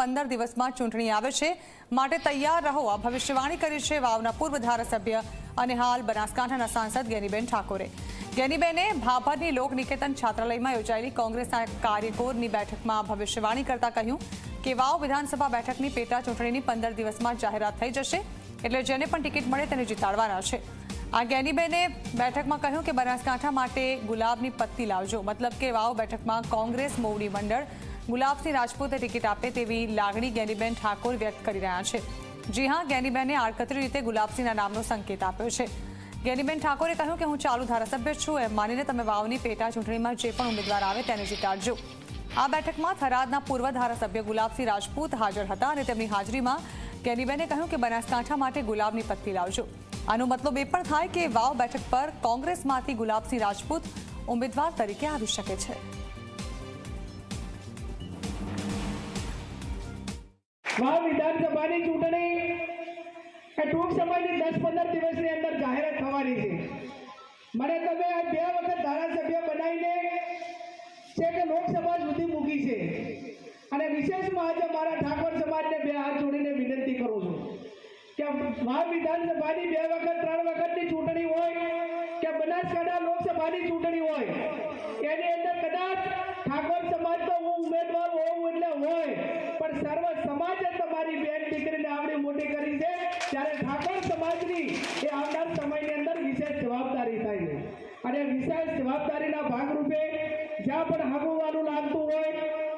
પંદર દિવસમાં ચૂંટણી આવે છે. માટે તૈયાર રહો. આ ભવિષ્યવાણી કરી છે વાવના પૂર્વ ધારાસભ્ય અને હાલ બનાસકાંઠાના સાંસદ ગેનીબેન ઠાકોરે. ગેનીબેને ભાભરની લોકનિકેતન છાત્રાલયમાં યોજાયેલી કોંગ્રેસના કાર્યકોરની બેઠકમાં ભવિષ્યવાણી કરતા કહ્યું કે વાવ વિધાનસભા બેઠકની પેટા ચૂંટણીની પંદર દિવસમાં જાહેરાત થઈ જશે, એટલે જેને પણ ટિકિટ મળે તેને જીતાડવાના છે. આ ગેનીબેને બેઠકમાં કહ્યું કે બનાસકાંઠા માટે ગુલાબની પત્તી લાવજો. મતલબ કે વાવ બેઠકમાં કોંગ્રેસ મોવડી મંડળ ગુલાબસિંહ રાજપૂતે ટિકિટ આપે તેવી લાગણી ગેનીબેન ઠાકોર વ્યક્ત કરી રહ્યા છે. જી હા, ગેનીબેને આડકતરી રીતે ગુલાબસિંહના નામનો સંકેત આપ્યો છે. ગેનીબેન ઠાકોરે કહ્યું કે હું ચાલુ ધારાસભ્ય છું, એમ માનીને તમે વાવની પેટા ચૂંટણીમાં જે પણ ઉમેદવાર આવે તેને જીતાડજો. આ બેઠકમાં થરાદના પૂર્વ ધારાસભ્ય ગુલાબસિંહ રાજપૂત હાજર હતા અને તેમની હાજરીમાં ગેનીબેને કહ્યું કે બનાસકાંઠા માટે ગુલાબની પત્તી લાવજો. આનો મતલબ એ પણ થાય કે વાવ બેઠક પર કોંગ્રેસમાંથી ગુલાબસિંહ રાજપૂત ઉમેદવાર તરીકે આવી શકે છે. વાવ વિધાનસભાની ચૂંટણી એ ટૂંક સમયની દસ પંદર દિવસની અંદર જાહેરાત થવાની છે. મને તમે આ બે વખત ધારાસભ્ય બનાવીને છે કે લોકસભા સુધી મૂકી છે. અને વિશેષમાં આજે મારા ઠાકોર સમાજને બે હાથ જોડીને વિનંતી કરું છું કે મહા વિધાનસભાની બે વખત, ત્રણ વખતની ચૂંટણી હોય કે બનાસકાંઠા લોકસભાની ચૂંટણી હોય, એની અંદર કદાચ ઠાકોર સમાજ તો હું ઉમેદવાર હોઉં એટલે હોય, પણ સર્વ જ્યાં પણ હગુવાનું લાગતું હોય,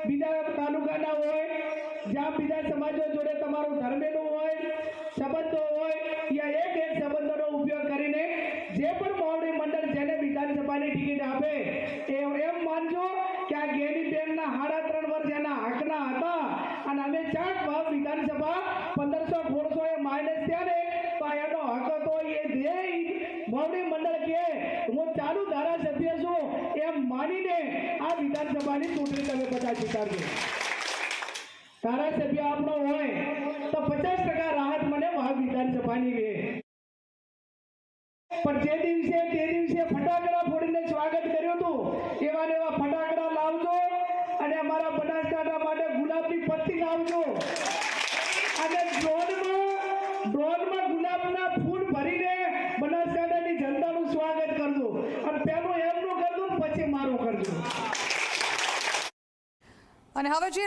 બીજા તાલુકાના હોય, જ્યાં બીજા સમાજો જોડે તમારું ધર્મેલું હોય, સંબંધો હોય, ત્યાં એક એક સંબંધોનો ઉપયોગ કરીને જે પણ મોવડી મંડળ જેને વિધાનસભાની ટિકિટ આપે, એ એમ માનજો કે આ ગેની બેનના સાડા ત્રણ વર્ષ એના હકના હતા અને અમે ચાર વિધાનસભા પંદરસો સોળસો એ માઇનસ થયા ને તો આ એનો હક હતો એ ધ્યેય મોવડી મંડળ કે હું ચાલુ ધારાસભ્ય છું એમ માનીને આ વિધાનસભાની ચૂંટણી તમે બધા જીતાડજો ધારાસભ્ય આપણો હોય તો પચાસ ટકા રાહત મને વાવ વિધાનસભાની રહે. પણ જે દિવસે, તે દિવસે ફટાકડા ફોડીને સ્વાગત કર્યું હતું, એવા એવા ફટાકડા લાવજો અને અમારા બનાસકાંઠા માટે ગુલાબની પત્તી લાવજો. અને ડ્રોનમાં ડ્રોનમાં ગુલાબના ફૂલ અને હવે જે